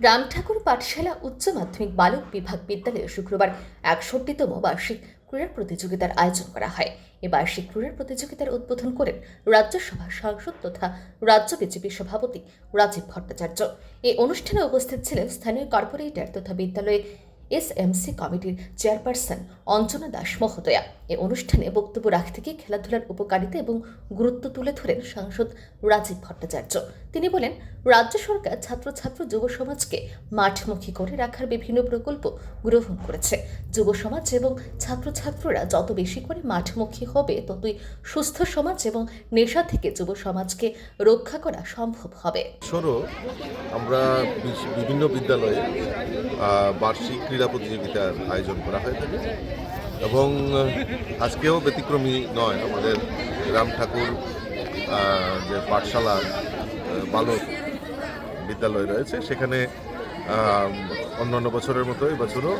রামঠাকুর পাঠশালা উচ্চ মাধ্যমিক বালক বিভাগ বিদ্যালয়ে শুক্রবার একষট্টিতম বার্ষিক ক্রীড়া প্রতিযোগিতার আয়োজন করা হয়। এ বার্ষিক ক্রীড়া প্রতিযোগিতার উদ্বোধন করেন রাজ্যসভা সাংসদ তথা রাজ্য বিজেপি সভাপতি রাজীব ভট্টাচার্য। এই অনুষ্ঠানে উপস্থিত ছিলেন স্থানীয় কর্পোরেটর তথা বিদ্যালয়ে এসএমসি কমিটির চেয়ারপারসন অঞ্জনা দাস মহোদয়া। এ অনুষ্ঠানে বক্তব্য রাখতে গিয়ে খেলাধুলার উপকারিতা এবং গুরুত্ব তুলে ধরেন সাংসদ রাজীব ভট্টাচার্য। তিনি বলেন, রাজ্য সরকার ছাত্রছাত্র যুব সমাজকে মাঠমুখী করে রাখার বিভিন্ন প্রকল্প গ্রহণ করেছে। যুব সমাজ এবং ছাত্রছাত্ররা যত বেশি করে মাঠমুখী হবে, ততই সুস্থ সমাজ এবং নেশা থেকে যুব সমাজকে রক্ষা করা সম্ভব হবে। আমরা বিভিন্ন বিদ্যালয়ে বার্ষিক ক্রীড়া প্রতিযোগিতার আয়োজন করা হয়ে থাকে। এবং আজকেও ব্যতিক্রমী নয়, আমাদের রাম ঠাকুর যে পাঠশালা বালক বিদ্যালয় রয়েছে, সেখানে অন্যান্য বছরের মতো এবছরও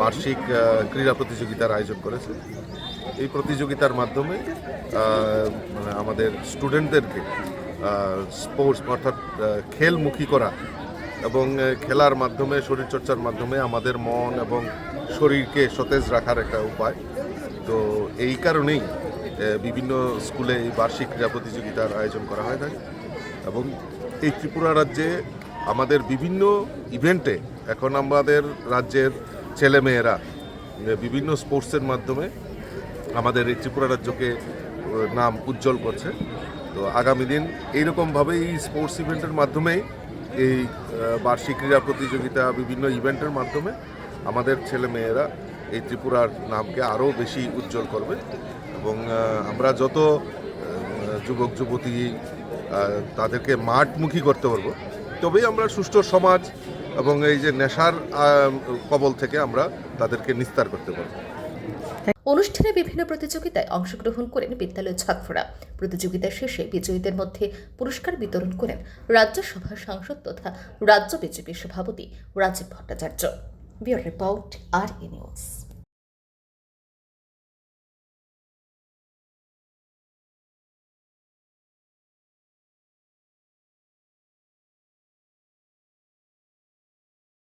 বার্ষিক ক্রীড়া প্রতিযোগিতার আয়োজন করেছে। এই প্রতিযোগিতার মাধ্যমে আমাদের স্টুডেন্টদেরকে স্পোর্টস অর্থাৎ খেলমুখী করা এবং খেলার মাধ্যমে, শরীরচর্চার মাধ্যমে আমাদের মন এবং শরীরকে সতেজ রাখার একটা উপায়। তো এই কারণেই বিভিন্ন স্কুলে এই বার্ষিক ক্রীড়া প্রতিযোগিতার আয়োজন করা হয়ে থাকে এবং এই ত্রিপুরা রাজ্যে আমাদের বিভিন্ন ইভেন্টে এখন আমাদের রাজ্যের ছেলেমেয়েরা বিভিন্ন স্পোর্টসের মাধ্যমে আমাদের এই ত্রিপুরা রাজ্যকে নাম উজ্জ্বল করছে। তো আগামী দিন এইরকমভাবেই স্পোর্টস ইভেন্টের মাধ্যমেই এই বার্ষিক ক্রীড়া প্রতিযোগিতা বিভিন্ন ইভেন্টের মাধ্যমে আমাদের ছেলে মেয়েরা এই ত্রিপুরার নামকে আরও বেশি উজ্জ্বল করবে এবং আমরা যত যুবক, যুবতী তাদেরকে মাঠমুখী করতে পারব, তবেই আমরা সুষ্ঠু সমাজ এবং এই যে নেশার কবল থেকে আমরা তাদেরকে নিস্তার করতে পারব। অনুষ্ঠানে বিভিন্ন প্রতিযোগিতায় অংশগ্রহণ করেন বিদ্যালয়ের ছাত্ররা। প্রতিযোগিতা শেষে বিজয়ীদের মধ্যে পুরস্কার বিতরণ করেন রাজ্যসভার সাংসদ তথা রাজ্য বিজেপির সভাপতি Rajib Bhattacharya. Bureau report R news.